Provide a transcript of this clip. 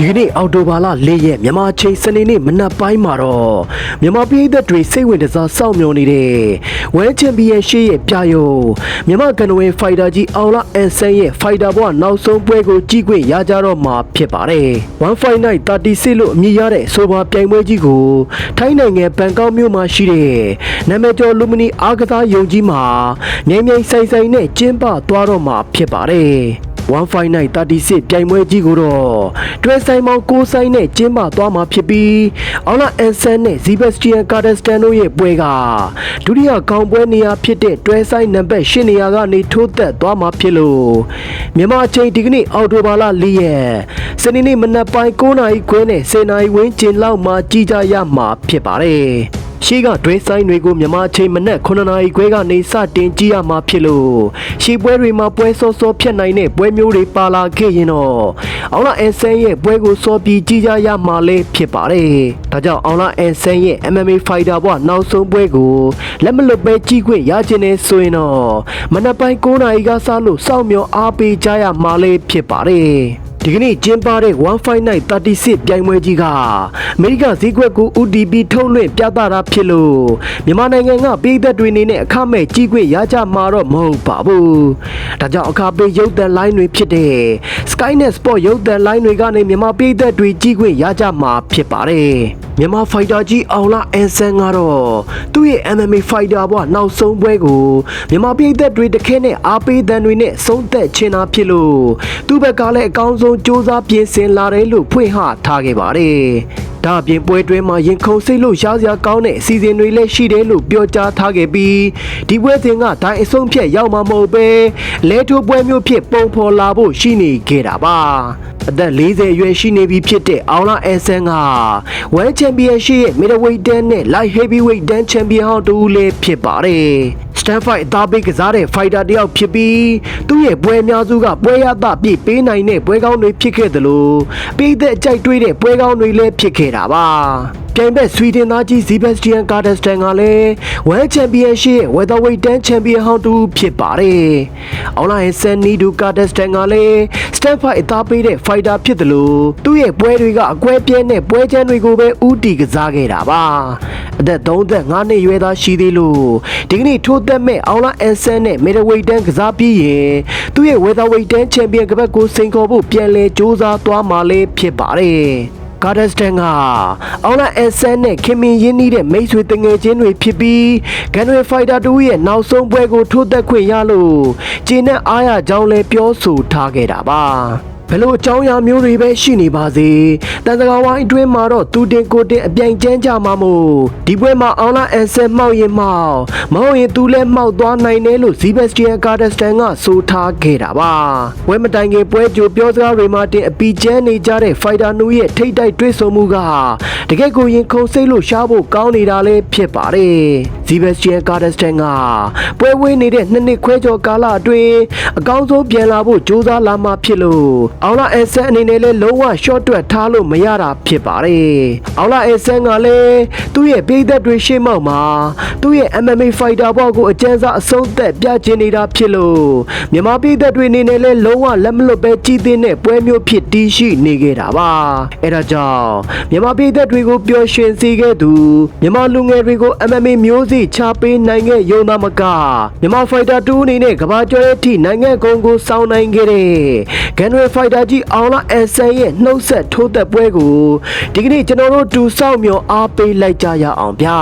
ဒီကနေ့အော်တိုဘာလ၄ရက်မြန်မာချိန်စနေနေ့မနက်ပိုင်းမှာတော့မြန်မာပြည်သက်တွေစိတ်ဝင်စားစောင့်မျှော်နေတဲ့ဝဲချန်ပီယံရှစ်ရဲ့ပြယုံမြန်မာကန်ဝဲဖိုက်တာကြီးအောင်လာအန်ဆန်ရဲ့ဖိုက်တာဘွားနောက်ဆုံးပွဲကိုကြည့်ခွင့်ရကြတော့မှာဖြစ်ပါတယ်1 Fight Night 36လို့အမည်ရတဲ့ဆိုပါပြိုင်ပွဲကြီးကိုထိုင်းနိုင်ငံဘန်ကောက်မြို့မှာရှိတဲ့နာမည်ကျော်လူမနီအားကစားယုံကြီးမှာငိမ့်ငိမ့်ဆိုင်ဆိုင်နဲ့ကျင်းပသွားတော့မှာဖြစ်ပါတယ် 159 36ပြိုင်ပွဲကြီးကိုတော့တွဲဆိုင်မောင်ကိုဆိုင်နဲ့ကျင်းပသွားမှာဖြစ်ပြီးအောင်လာအန်ဆန်နဲ့ဇီဘက်စတီယန်ကာဒက်စတန်တို့ရဲ့ပွဲကဒုတိယခေါင်းပွဲနေရာဖြစ်တဲ့တွဲဆိုင်နံပါတ်8နေရာကနေထိုးသက်သွားမှာဖြစ်လို့မြန်မာအချိန်ဒီကနေ့အောက်တိုဘာလ4ရက်စနေနေ့မနက်ပိုင်း9:00နာရီခွဲနဲ့10:00နာရီဝန်းကျင်လောက်မှာကြည်ကြရမှာဖြစ်ပါတယ် ရှေ့ကတွဲဆိုင်တွေကိုမြန်မာချိန်မနက်9နာရီခွဲကနေစတင်ကြည့်ရမှာဖြစ်လို့ရှေ့ပွဲတွေမှာပွဲစောစောဖြတ်နိုင်တဲ့ပွဲမျိုးတွေပါလာခဲ့ရင်တော့အောင်လာအန်ဆန်ရဲ့ပွဲကိုစောပြီးကြည့်ကြရမှာလည်းဖြစ်ပါတယ်။ဒါကြောင့်အောင်လာအန်ဆန်ရဲ့ MMA Fighter ဘွားနောက်ဆုံးပွဲကိုလက်မလွတ်ပဲကြည့်ခွင့်ရခြင်းနဲ့ဆိုရင်တော့မနက်ပိုင်း9နာရီကစလို့စောင့်မျှော်အားပေးကြရမှာလည်းဖြစ်ပါတယ်။ ဒီကနေ့ကျင်းပတဲ့159 36ပြိုင်ပွဲကြီးကအမေရိကဈေးကွက်ကို UDP ထုတ်လွှင့်ပြသတာဖြစ်လို့မြန်မာနိုင်ငံကပြည်သက်တွေအနေနဲ့အခမဲ့ကြီးခွင့်ရကြမှာတော့မဟုတ်ပါဘူး။ဒါကြောင့်အခပေးရုပ်သံလိုင်းတွေဖြစ်တဲ့ Skynet Sport ရုပ်သံလိုင်းတွေကနေမြန်မာပြည်သက်တွေကြီးခွင့်ရကြမှာဖြစ်ပါတယ်။ မြန်မာဖိုက်တာကြီးအောင်လာအန်ဆန်ကတော့သူ့ရဲ့ MMA Fighter ဘွားနောက်ဆုံးပွဲကိုမြန်မာပြည်သက်တွေတခဲနဲ့အားပေးသံတွေနဲ့ဆုံးသက်ချင်တာဖြစ်လို့သူ့ဘက်ကလည်းအကောင်းဆုံးစူးစမ်းပြင်ဆင်လာတယ်လို့ဖွင့်ဟထားခဲ့ပါတယ်။ ဒါအပြင်ပွဲတွဲမှာရင်ခုန်စိတ်လို့ရှားစရာကောင်းတဲ့အစီအစဉ်တွေလည်းရှိတယ်လို့ပြောကြားထားခဲ့ပြီးဒီပွဲစဉ်ကဒိုင်းအဆုံးဖြတ်ရောက်မှာမဟုတ်ပဲလဲထိုးပွဲမျိုးဖြစ်ပုံဖော်လာဖို့ရှိနေခဲ့တာပါ။အသက်40အရွယ်ရှိနေပြီဖြစ်တဲ့အောင်လာအန်ဆန်က World Championship ရဲ့ Middleweight တန်းနဲ့ Light Heavyweight တန်း Champion ဟောင်းတူလည်းဖြစ်ပါတယ်။ Stand Fight အသားပေးကစားတဲ့ fighter တယောက်ဖြစ်ပြီးသူ့ရဲ့ပွဲအများစုကပွဲရသပြည့်ပေးနိုင်တဲ့ပွဲကောင်းတွေဖြစ်ခဲ့သလိုပြည်သက်အကြိုက်တွေးတဲ့ပွဲကောင်းတွေလည်းဖြစ်ခဲ့တာပါ ပြိုင်ဘက်ဆွီဒင်သားကြီးဇီဘက်စတီယန်ကာဒက်စတန်ကလည်း World Championship ရဲ့ Welterweight တန်း Champion ဟောင်းတူဖြစ်ပါတယ်။အောင်လာရဲ့ဆန်နီဒူကာဒက်စတန်ကလည်း Stand Fight အသားပေးတဲ့ fighter ဖြစ်တယ်လို့သူ့ရဲ့ပွဲတွေကအကွဲပြဲတဲ့ပွဲချမ်းတွေကိုပဲဥတီကစားခဲ့တာပါ။အသက်35နှစ်ရွယ်သားရှိသေးလို့ဒီကနေ့ထိုးသက်မဲ့အောင်လာအန်ဆန်နဲ့ Middleweight တန်းကစားပြီးရင်သူ့ရဲ့ Welterweight တန်း Champion ကပတ်ကိုစိန်ခေါ်ဖို့ပြန်လည်စူးစမ်းသွားမှာလည်းဖြစ်ပါတယ်။ ကာဒက်စတန်ကအောင်လာအန်ဆန်နဲ့ခင်မင်ရင်းနှီးတဲ့မိတ်ဆွေတငယ်ချင်းတွေဖြစ်ပြီးဂန်နရီဖိုက်တာတူရဲ့နောက်ဆုံးပွဲကိုထိုးသက်ခွင့်ရလို့ဂျင်းနဲ့အားရကြောင်းလည်းပြောဆိုထားခဲ့တာပါ ဘယ်လိုအကြောင်းအရာမျိုးတွေပဲရှိနေပါစေတန်စကားဝိုင်းအတွင်းမှာတော့သူတင်ကိုတင်အပြိုင်ကျန်းကြမှာမို့ဒီပွဲမှာအောင်လာအန်ဆန်မှောက်ရင်မှောက်မဟုတ်ရင်သူလည်းမှောက်သွားနိုင်တယ်လို့ဇီဘက်စတီယန်ကာဒက်စတန်ကဆိုထားခဲ့တာပါပွဲမတိုင်ခင်ပွဲကြိုပြောစကားတွေမှာတင်အပီကျန်းနေကြတဲ့ဖိုက်တာနူရဲ့ထိတ်တိုက်တွေ့ဆုံမှုကတကယ့်ကိုရင်ခုန်စိတ်လို့ရှားဖို့ကောင်းနေတာလည်းဖြစ်ပါတယ်ဇီဘက်စတီယန်ကာဒက်စတန်ကပွဲဝင်းနေတဲ့နှစ်နှစ်ခွဲကျော်ကာလအတွင်းအကောင်းဆုံးပြန်လာဖို့ကြိုးစားလာမှဖြစ်လို့အောင်လာအန်ဆန်အနေနဲ့လည်းလုံးဝ short တွက်ထားလို့မရတာဖြစ်ပါတယ်အောင်လာအန်ဆန်ကလည်းသူ့ရဲ့ပြည်သက်တွေရှေ့မောက်မှာသူ့ရဲ့ MMA fighter ဘောက်ကိုအကျဉ်းစားအဆုံးသက်ပြချင်နေတာဖြစ်လို့မြန်မာပြည်သက်တွေအနေနဲ့လည်းလုံးဝလက်မလွတ်ပဲကြီးသေးတဲ့ပွဲမျိုးဖြစ်တည်ရှိနေခဲ့တာပါအဲဒါကြောင့်မြန်မာပြည်သက်တွေကိုပျော်ရွှင်စေခဲ့သူမြန်မာလူငယ်တွေကို MMA မျိုးစိချပေးနိုင်ခဲ့ရုံသာမကမြန်မာ fighter 2အနေနဲ့ကမ္ဘာကျော်ရဲ့အထိနိုင်ငံကုန်ကိုစောင်းနိုင်ခဲ့တဲ့ဂန်နရီ fighter ကြီးအောင်လာအန်ဆန်ရဲ့နှုတ်ဆက်ထိုးသက်ပွဲကိုဒီကနေ့ကျွန်တော်တို့တူစောင့်မျှော်အားပေးလိုက်ကြရအောင်ဗျာ